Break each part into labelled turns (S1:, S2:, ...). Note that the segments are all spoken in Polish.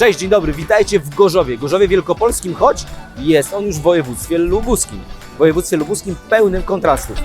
S1: Cześć, dzień dobry, witajcie w Gorzowie. Gorzowie Wielkopolskim, choć jest on już w województwie lubuskim. W województwie lubuskim pełnym kontrastów.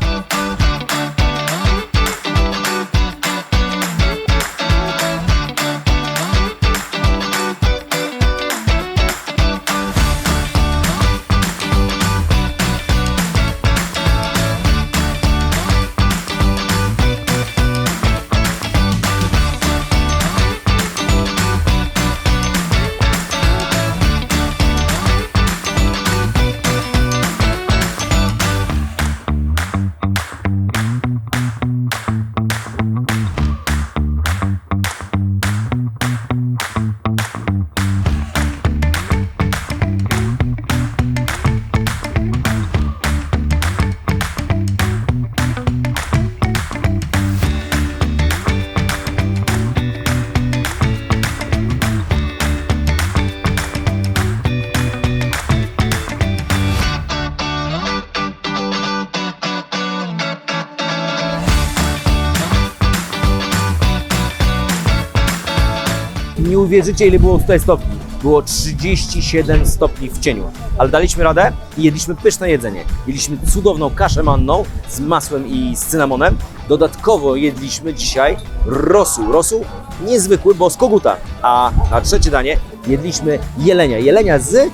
S1: Nie uwierzycie, ile było tutaj stopni. Było 37 stopni w cieniu. Ale daliśmy radę i jedliśmy pyszne jedzenie. Jedliśmy cudowną kaszę manną z masłem i z cynamonem. Dodatkowo jedliśmy dzisiaj rosół. Rosół niezwykły, bo z koguta. A na trzecie danie jedliśmy jelenia. Jelenia z,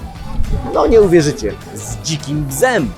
S1: no nie uwierzycie, z dzikim bzem.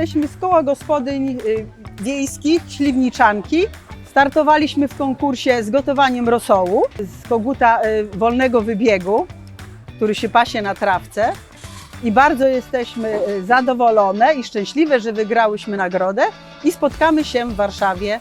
S2: Jesteśmy z koła gospodyń y, wiejskich Śliwniczanki. Startowaliśmy w konkursie z gotowaniem rosołu z koguta y, wolnego wybiegu, który się pasie na trawce. I bardzo jesteśmy y, zadowolone i szczęśliwe, że wygrałyśmy nagrodę i spotkamy się w Warszawie